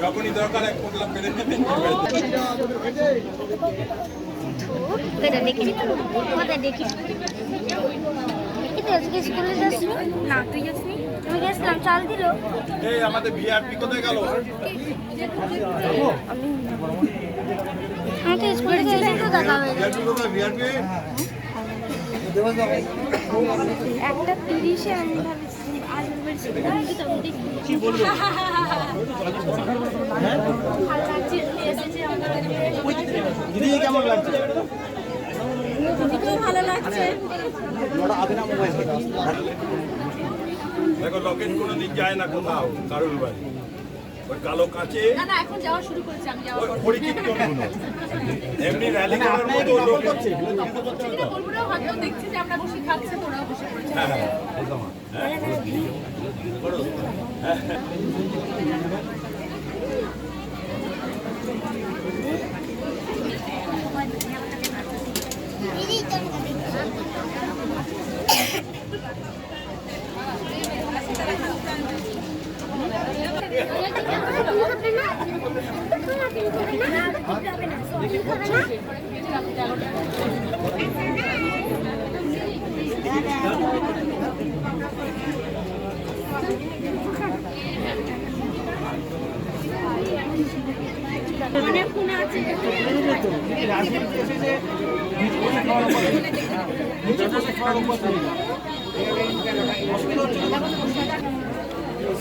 যখনই দরকার এক পোটলা পেরে আজকে স্কুলে গেল দেখা হয়ে গেছে। একটা তিরিশে আমি দিদি কেমন লাগছে? ভালো লাগছে। দেখো লকেট কোনোদিন যায় না কোথাও কারুর বাড়ি। ওই কালো কাঁচে না না এখন যাওয়া শুরু করেছে আমি যাওয়া ওই হরিকীর্তনগুলো এমনি র্যালি করার মতো লোক সেটা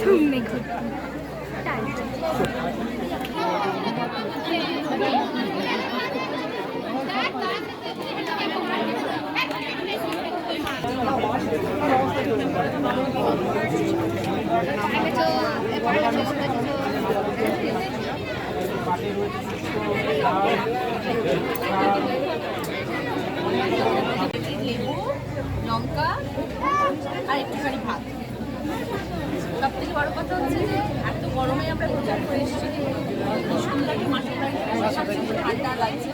上面可大着。লঙ্কা আর একটুখানি ভাত। সব থেকে বড় কথা হচ্ছে যে এত গরমে আমরা প্রচার করে এসেছি একটা মাটির ঠান্ডা লাগছে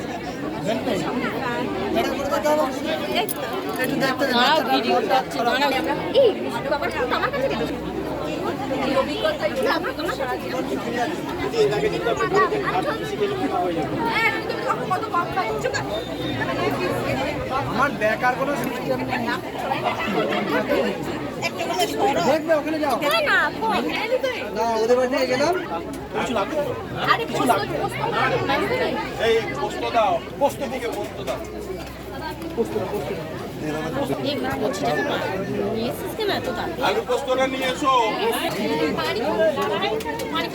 একটু দেখতে দাঁড়াও ভিডিও আমার দাঁড়াও। এই আমার কোনো আমার দেখার কোনো সিস্টেম নেই। দেখবে ওখানে যাও। না ওদের বাড়ি থেকে গেলাম। আরে পোস্ত পোস্ত এই পোস্ত দাও। পোস্ত পোস্ত দাও। আলু পোস্তটা নিয়ে মানে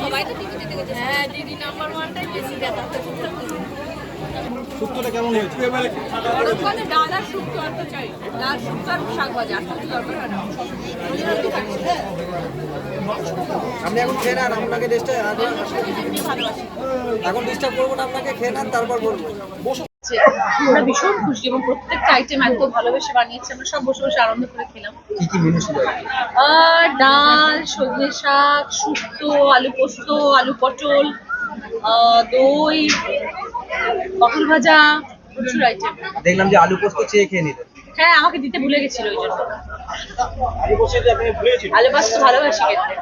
সবাই তো হ্যাঁ দিদি নাম্বার ওয়ানটাই বেশি দেখা শুক্তটা কেমন হয়েছে? ডাল আর শুক্তো আর তো চাই ডাল শুক্ত আর শাক ভাজা আর কিছু দরকার হয় না। রোজ রোজ খাচ্ছি। আপনি এখন খেয়ে নেন আপনাকে ডিস্টার্ব এখন ডিস্টার্ব করব না আপনাকে খেয়ে নেন তারপর বলব। বসো। আমরা ভীষণ খুশি এবং প্রত্যেকটা আইটেম এত ভালোবেসে বানিয়েছে আমরা সব বসে বসে আনন্দ করে খেলাম। ডাল সজনে শাক শুক্তো আলু পোস্ত আলু পটল আহ, দই পটল ভাজা প্রচুর আইটেম দেখলাম যে আলু পোস্ত চেয়ে খেয়ে নিলেন হ্যাঁ আমাকে দিতে ভুলে গেছিল ওই জন্য। আলু পোস্ত ভালোবাসি খেতে।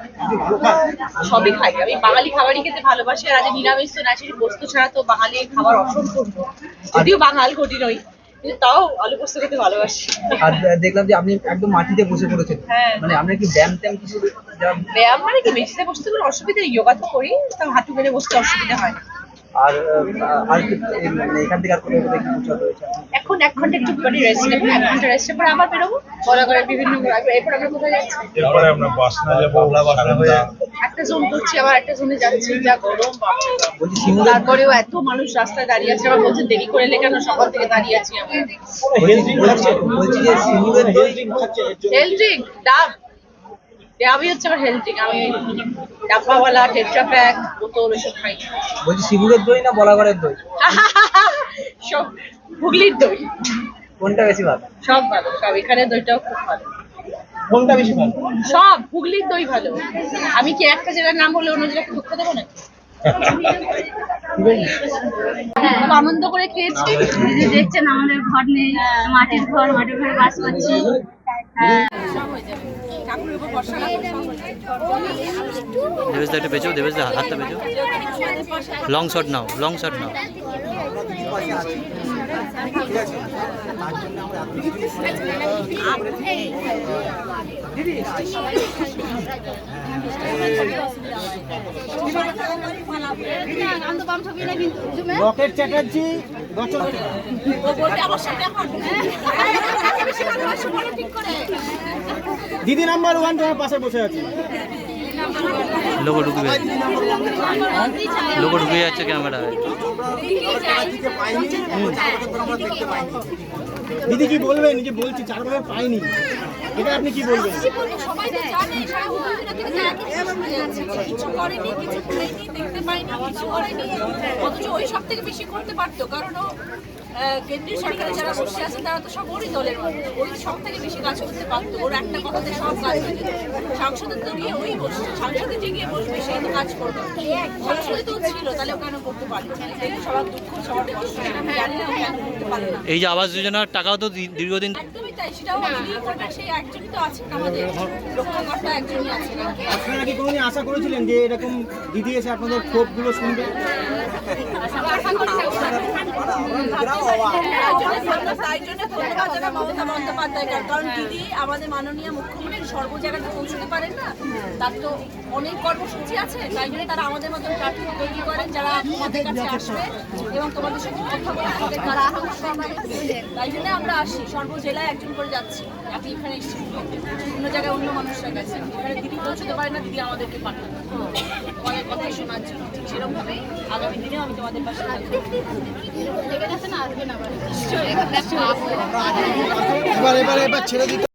সবই খাই। আমি বাঙালি খাবারই খেতে ভালোবাসি আর আজ নিরামিষ তো না সেটি পোস্ত ছাড়া তো বাঙালি খাবার অসম্পূর্ণ যদিও বাঙাল ঘটি নই তাও আলু পোস্ত খেতে ভালোবাসি। আর দেখলাম যে আপনি একদম মাটিতে বসে পড়েছেন। হ্যাঁ। মানে আপনার কি ব্যায়াম ট্যাম কিছু ব্যায়াম মানে কি মেঝেতে বসতে কোনো অসুবিধা নেই যোগা তো করি তাও হাঁটু মেরে বসতে অসুবিধা হয়। না আর আর মানে এখান থেকে আর কোথায় কোথায় কি পৌঁছাতে হয়েছে? এখন এক ঘণ্টা একটু পরে রেস্ট নেব এক ঘণ্টা পরে আবার বেরোবো। বিভিন্ন এরপর আমরা কোথায় যাচ্ছি? এরপরে আমরা বাসনা যাব বাসনা হয়ে একটা জোন করছি আবার একটা জোনে যাচ্ছি। যা গরম তারপরেও এত মানুষ রাস্তায় দাঁড়িয়ে আছে আবার বলছে দেরি করে এলে কেন সকাল থেকে দাঁড়িয়ে আছি আমি বলছি বলছি যে সিঙ্গুরের হেলথ ড্রিঙ্ক ডাব ডাবই হচ্ছে আমার হেলথ ড্রিঙ্ক আমি ডাব্বাওয়ালা টেট্রা প্যাক বোতল এসব খাই বলছি সিঙ্গুরের দই না বলাগড়ের দই? সব হুগলির দই। কোনটা বেশি ভালো? সব ভালো সব এখানে দইটাও খুব ভালো। কোনটা বেশি ভালো? সব হুগলির দই ভালো। আমি কি একটা জেলার নাম বলে অন্য জেলাকে দুঃখ দেবো নাকি? খুব আনন্দ করে খেয়েছি। দেখছেন আমাদের ঘর নেই মাটির ঘর মাটির ঘরে বাস করছি। সব হয়ে যাবে ঠাকুরের উপর ভরসা রাখো, সব হয়ে যাবে। দেবেশ দা একটু বেচো দেবেশ দা হাতটা বেচো। লং শট নাও লং শট নাও। রকেট চ্যাটার্জি দিদি নাম্বার ওয়ান তোমার পাশে বসে আছে। লোগো ঢুকবে লোগো ঢুকে যাচ্ছে ক্যামেরা দিদি কি বলবেন যে বলছি চারভাবে পাইনি এটা আপনি কি বলবেন দেখতে পাইনি কিছু করেনি। অথচ ওই সব থেকে বেশি করতে পারতো কারণ কেন্দ্রীয় সরকারে যারা বসে আছেন তারা তো সব ওরই দলের মানুষ। ওই সব থেকে বেশি কাজ করতে পারতো ওর একটা কথাতে সব কাজ হয়ে যেত সাংসদের তো গিয়ে ওই বসছে সাংসদে যে গিয়ে বসবে সেই তো কাজ করবে। সাংসদে তো ছিল তাহলে ও কেন করতে পারে সবার দুঃখ সবার কষ্ট আমি জানি না কেন করতে পারে না। এই যে আবাস যোজনার টাকাও তো দীর্ঘদিন একদমই তাই সেটাও করবেন সেই একজনই তো আছেন আমাদের। রক্ষাকর্তা একজনই আছেন। আপনারা কি কোনোদিন আশা করেছিলেন যে এরকম দিদি এসে আপনাদের ক্ষোভগুলো শুনবে? তাই জন্য মমতা বন্দ্যোপাধ্যায় কারণ দিদি আমাদের মাননীয় মুখ্যমন্ত্রী সর্ব জায়গাতে পৌঁছতে পারেন না তার তো অনেক কর্মসূচি আছে তাই জন্য তারা আমাদের মতন প্রার্থী তৈরি করেন যারা তোমাদের আসবে এবং তোমাদের সাথে কথা তাই জন্য আমরা আসি সর্ব জেলায় একজন করে যাচ্ছি আপনি এখানে এসেছি অন্য জায়গায় অন্য মানুষরা গেছে দিদি পৌঁছতে পারে না দিদি আমাদেরকে পাঠান তোমাদের কথা শোনার ঠিক সেরকমভাবেই আগামী দিনেও আমি তোমাদের পাশে থাকব। এবার এবার এবার ছেড়ে দিতে